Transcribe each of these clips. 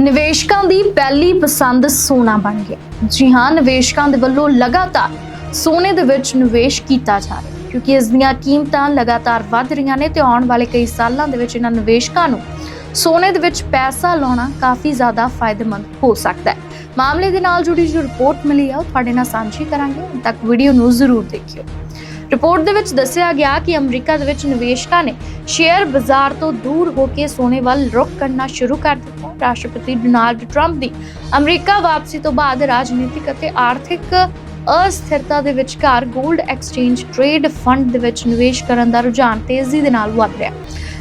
ਨਿਵੇਸ਼ਕਾਂ ਦੀ ਪਹਿਲੀ ਪਸੰਦ ਸੋਨਾ ਬਣ ਗਿਆ। ਜੀ ਹਾਂ, ਨਿਵੇਸ਼ਕਾਂ ਦੇ ਵੱਲੋਂ ਲਗਾਤਾਰ ਸੋਨੇ ਦੇ ਵਿੱਚ ਨਿਵੇਸ਼ ਕੀਤਾ ਜਾ ਰਿਹਾ ਕਿਉਂਕਿ ਇਸ ਦੀਆਂ ਕੀਮਤਾਂ ਲਗਾਤਾਰ ਵੱਧ ਰਹੀਆਂ ਨੇ ਤੇ ਆਉਣ ਵਾਲੇ ਕਈ ਸਾਲਾਂ ਦੇ ਵਿੱਚ ਇਹਨਾਂ ਨਿਵੇਸ਼ਕਾਂ ਨੂੰ ਸੋਨੇ ਦੇ ਵਿੱਚ ਪੈਸਾ ਲਾਉਣਾ ਕਾਫੀ ਜ਼ਿਆਦਾ ਫਾਇਦੇਮੰਦ ਹੋ ਸਕਦਾ ਹੈ। ਮਾਮਲੇ ਦੇ ਨਾਲ ਜੁੜੀ ਜੋ ਰਿਪੋਰਟ ਮਿਲੀ ਹੈ ਉਹ ਤੁਹਾਡੇ ਨਾਲ ਸਾਂਝੀ ਕਰਾਂਗੇ। ਉਦੋਂ ਤੱਕ ਵੀਡੀਓ ਨੂੰ ਜ਼ਰੂਰ ਦੇਖਿਓ। ਰਿਪੋਰਟ ਦੇ ਵਿੱਚ ਦੱਸਿਆ ਗਿਆ ਕਿ ਅਮਰੀਕਾ ਦੇ ਵਿੱਚ ਨਿਵੇਸ਼ਕਾਂ ਨੇ ਸ਼ੇਅਰ ਬਾਜ਼ਾਰ ਤੋਂ ਦੂਰ ਹੋ ਕੇ ਸੋਨੇ ਵੱਲ ਰੁਖ ਕਰਨਾ ਸ਼ੁਰੂ ਕਰ ਦਿੱਤਾ। ਰਾਸ਼ਟਰਪਤੀ ਡੋਨਾਲਡ ਟਰੰਪ ਦੀ ਅਮਰੀਕਾ ਵਾਪਸੀ ਤੋਂ ਬਾਅਦ ਰਾਜਨੀਤਿਕ ਅਤੇ ਆਰਥਿਕ ਅਸਥਿਰਤਾ ਦੇ ਵਿਚਕਾਰ 골ਡ ਐਕਸਚੇਂਜ ਟ੍ਰੇਡ ਫੰਡ ਦੇ ਵਿੱਚ ਨਿਵੇਸ਼ ਕਰਨ ਦਾ ਰੁਝਾਨ ਤੇਜ਼ੀ ਦੇ ਨਾਲ ਵੱਧ ਰਿਹਾ।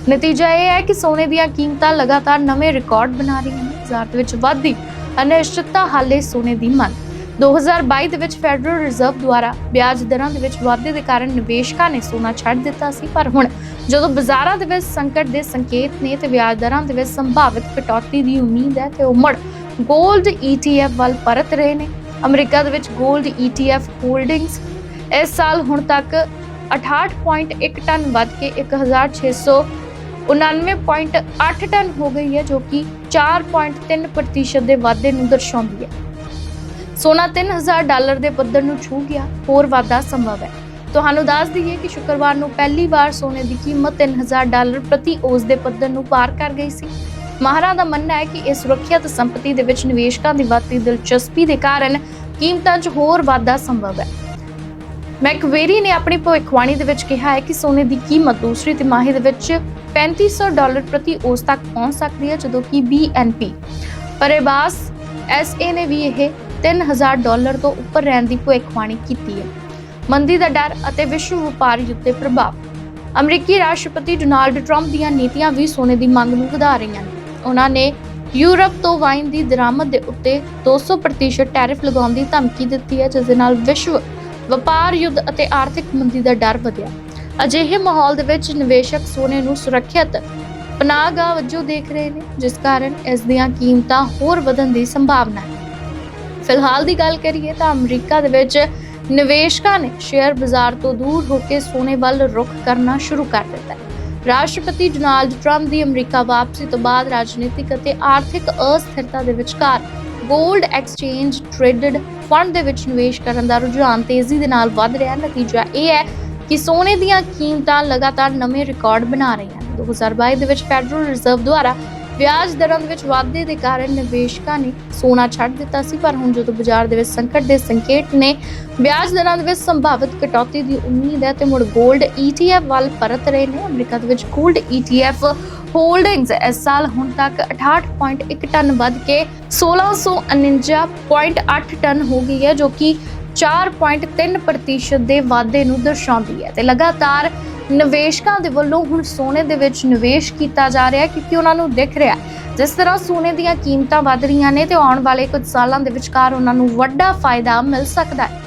ਨਤੀਜਾ ਇਹ ਹੈ ਕਿ ਸੋਨੇ ਦੀਆਂ ਕੀਮਤਾਂ ਲਗਾਤਾਰ ਨਵੇਂ ਰਿਕਾਰਡ ਬਣਾ ਰਹੀਆਂ ਨੇ। ਬਾਜ਼ਾਰ ਦੇ ਵਿੱਚ ਵਾਧੀ ਅਨਿਸ਼ਚਿਤਤਾ ਹਾਲੇ ਸੋਨੇ ਦੀ ਮੰਗ। 2022 ਦੇ ਵਿੱਚ ਫੈਡਰਲ ਰਿਜ਼ਰਵ ਦੁਆਰਾ ਵਿਆਜ ਦਰਾਂ ਦੇ ਵਿੱਚ ਵਾਧੇ ਦੇ ਕਾਰਨ ਨਿਵੇਸ਼ਕਾਂ ਨੇ ਸੋਨਾ ਛੱਡ ਦਿੱਤਾ ਸੀ, ਪਰ ਹੁਣ ਜਦੋਂ ਬਾਜ਼ਾਰਾਂ ਦੇ ਵਿੱਚ ਸੰਕਟ ਦੇ ਸੰਕੇਤ ਨੇ ਤੇ ਵਿਆਜ ਦਰਾਂ ਦੇ ਵਿੱਚ ਸੰਭਾਵਿਤ ਕਟੌਤੀ ਦੀ ਉਮੀਦ ਹੈ ਤੇ ਉਹ ਮੁੜ 골ਡ ETF ਵੱਲ ਪਰਤ ਰਹੇ ਨੇ। ਅਮਰੀਕਾ ਦੇ ਵਿੱਚ 골ਡ ETF ਹੋਲਡਿੰਗਸ ਇਸ ਸਾਲ ਹੁਣ ਤੱਕ 68.1 ਟਨ ਵੱਧ ਕੇ 1699.8 ਟਨ ਹੋ ਗਈ ਹੈ, ਜੋ ਕਿ 4.3% ਦੇ ਵਾਧੇ ਨੂੰ ਦਰਸਾਉਂਦੀ ਹੈ। ਸੋਨਾ 3000 ਡਾਲਰ ਦੇ ਪੱਧਰ ਨੂੰ ਛੂ ਗਿਆ। ਹੋਰ ਵਾਧਾ ਸੰਭਵ ਹੈ। ਤੁਹਾਨੂੰ ਦੱਸ ਦਈਏ ਕਿ ਸ਼ੁੱਕਰਵਾਰ ਨੂੰ ਪਹਿਲੀ ਵਾਰ ਸੋਨੇ ਦੀ ਕੀਮਤ 3000 ਡਾਲਰ ਪ੍ਰਤੀ ਔਂਸ ਦੇ ਪੱਧਰ ਨੂੰ ਪਾਰ ਕਰ ਗਈ ਸੀ। ਮਾਹਰਾਂ ਦਾ ਮੰਨਣਾ ਹੈ ਕਿ ਇਸ ਸੁਰੱਖਿਅਤ ਸੰਪਤੀ ਦੇ ਵਿੱਚ ਨਿਵੇਸ਼ਕਾਂ ਦੀ ਵੱਧਦੀ ਦਿਲਚਸਪੀ ਦੇ ਕਾਰਨ ਕੀਮਤਾਂ 'ਚ ਹੋਰ ਵਾਧਾ ਸੰਭਵ ਹੈ। ਮੈਕਵੇਰੀ ਨੇ ਆਪਣੀ ਭਵਿੱਖਬਾਣੀ ਦੇ ਵਿੱਚ ਕਿਹਾ ਹੈ ਕਿ ਸੋਨੇ ਦੀ ਕੀਮਤ ਦੂਸਰੀ ਤਿਮਾਹੀ ਦੇ ਵਿੱਚ 3500 ਡਾਲਰ ਪ੍ਰਤੀ ਔਂਸ ਤੱਕ ਪਹੁੰਚ ਸਕਦੀ ਹੈ, ਜਦੋਂ ਕਿ BNP ਪਰੇਬਾਸ SA ਨੇ ਵੀ ਇਹ 3000 ਡਾਲਰ ਤੋਂ ਉੱਪਰ ਰਹਿਣ ਦੀ ਭਵਿੱਖਬਾਣੀ ਕੀਤੀ ਹੈ। ਮੰਦੀ ਦਾ ਡਰ ਅਤੇ ਵਿਸ਼ਵ ਵਪਾਰ ਯੁੱਧ ਦੇ ਪ੍ਰਭਾਵ। ਅਮਰੀਕੀ ਰਾਸ਼ਟਰਪਤੀ ਡੋਨਾਲਡ ਟਰੰਪ ਦੀਆਂ ਨੀਤੀਆਂ ਵੀ ਸੋਨੇ ਦੀ ਮੰਗ ਨੂੰ ਵਧਾ ਰਹੀਆਂ ਨੇ। ਉਹਨਾਂ ਨੇ ਯੂਰਪ ਤੋਂ ਵਾਈਨ ਦੀ ਦਰਾਮਦ ਦੇ ਉੱਤੇ 200% ਟੈਰਿਫ ਲਗਾਉਣ ਦੀ ਧਮਕੀ ਦਿੱਤੀ ਹੈ ਜਿਸ ਦੇ ਨਾਲ ਵਿਸ਼ਵ ਵਪਾਰ ਯੁੱਧ ਅਤੇ ਆਰਥਿਕ ਮੰਦੀ ਦਾ ਡਰ ਵਧਿਆ। ਅਜਿਹੇ ਮਾਹੌਲ ਦੇ ਵਿੱਚ ਨਿਵੇਸ਼ਕ ਸੋਨੇ ਨੂੰ ਸੁਰੱਖਿਅਤ ਪਨਾਹਗਾਹ ਵਜੋਂ ਦੇਖ ਰਹੇ ਨੇ, ਜਿਸ ਕਾਰਨ ਇਸ ਦੀਆਂ ਕੀਮਤਾਂ ਹੋਰ ਵਧਣ ਦੀ ਸੰਭਾਵਨਾ ਹੈ। ਫਿਲਹਾਲ ਦੀ ਗੱਲ ਕਰੀਏ ਤਾਂ ਅਮਰੀਕਾ ਦੇ ਵਿੱਚ ਨਿਵੇਸ਼ਕਾਂ ਨੇ ਸ਼ੇਅਰ ਬਾਜ਼ਾਰ ਤੋਂ ਦੂਰ ਹੋ ਕੇ ਸੋਨੇ ਵੱਲ ਰੁਖ ਕਰਨਾ ਸ਼ੁਰੂ ਕਰ ਦਿੱਤਾ ਹੈ। ਰਾਸ਼ਟਰਪਤੀ ਡੋਨਾਲਡ ਟਰੰਪ ਦੀ ਅਮਰੀਕਾ ਵਾਪਸੀ ਤੋਂ ਬਾਅਦ ਰਾਜਨੀਤਿਕ ਅਤੇ ਆਰਥਿਕ ਅਸਥਿਰਤਾ ਦੇ ਵਿਚਕਾਰ 골ਡ ਐਕਸਚੇਂਜ ਟ੍ਰੇਡਡ ਫੰਡ ਦੇ ਵਿੱਚ ਨਿਵੇਸ਼ ਕਰਨ ਦਾ ਰੁਝਾਨ ਤੇਜ਼ੀ ਦੇ ਨਾਲ ਵੱਧ ਰਿਹਾ ਹੈ। ਨਤੀਜਾ ਇਹ ਹੈ ਕਿ ਸੋਨੇ ਦੀਆਂ ਕੀਮਤਾਂ ਲਗਾਤਾਰ ਨਵੇਂ ਰਿਕਾਰਡ ਬਣਾ ਰਹੀਆਂ ਹਨ 2022 ਦੇ ਵਿੱਚ ਫੈਡਰਲ ਰਿਜ਼ਰਵ ਦੁਆਰਾ ਵਿਆਜ ਦਰਾਂ ਦੇ ਵਿੱਚ ਵਾਧੇ ਦੇ ਕਾਰਨ ਨਿਵੇਸ਼ਕਾਂ ਨੇ ਸੋਨਾ ਛੱਡ ਦਿੱਤਾ ਸੀ, ਪਰ ਹੁਣ ਜਦੋਂ ਬਾਜ਼ਾਰ ਦੇ ਵਿੱਚ ਸੰਕਟ ਦੇ ਸੰਕੇਤ ਨੇ, ਵਿਆਜ ਦਰਾਂ ਦੇ ਵਿੱਚ ਸੰਭਾਵਿਤ ਕਟੌਤੀ ਦੀ ਉਮੀਦ ਹੈ ਤੇ ਮੁੜ 골ਡ ETF ਵੱਲ ਪਰਤ ਰਹੇ ਨੇ। ਅਮਰੀਕਾ ਦੇ ਵਿੱਚ 골ਡ ETF ਹੋਲਡਿੰਗਸ ਇਸ ਸਾਲ ਹੁਣ ਤੱਕ 68.1 ਟਨ ਵੱਧ ਕੇ 1649.8 ਟਨ ਹੋ ਗਈ ਹੈ, ਜੋ ਕਿ 4.3% ਦੇ ਵਾਧੇ ਨੂੰ ਦਰਸਾਉਂਦੀ ਹੈ ਤੇ ਲਗਾਤਾਰ ਨਿਵੇਸ਼ਕਾਂ ਦੇ ਵੱਲੋਂ ਹੁਣ ਸੋਨੇ ਦੇ ਵਿੱਚ ਨਿਵੇਸ਼ ਕੀਤਾ ਜਾ ਰਿਹਾ ਹੈ ਕਿਉਂਕਿ ਉਹਨਾਂ ਨੂੰ ਦਿਖ ਰਿਹਾ ਜਿਸ ਤਰ੍ਹਾਂ ਸੋਨੇ ਦੀਆਂ ਕੀਮਤਾਂ ਵਧ ਰਹੀਆਂ ਨੇ ਤੇ ਆਉਣ ਵਾਲੇ ਕੁਝ ਸਾਲਾਂ ਦੇ ਵਿਚਕਾਰ ਉਹਨਾਂ ਨੂੰ ਵੱਡਾ ਫਾਇਦਾ ਮਿਲ ਸਕਦਾ ਹੈ।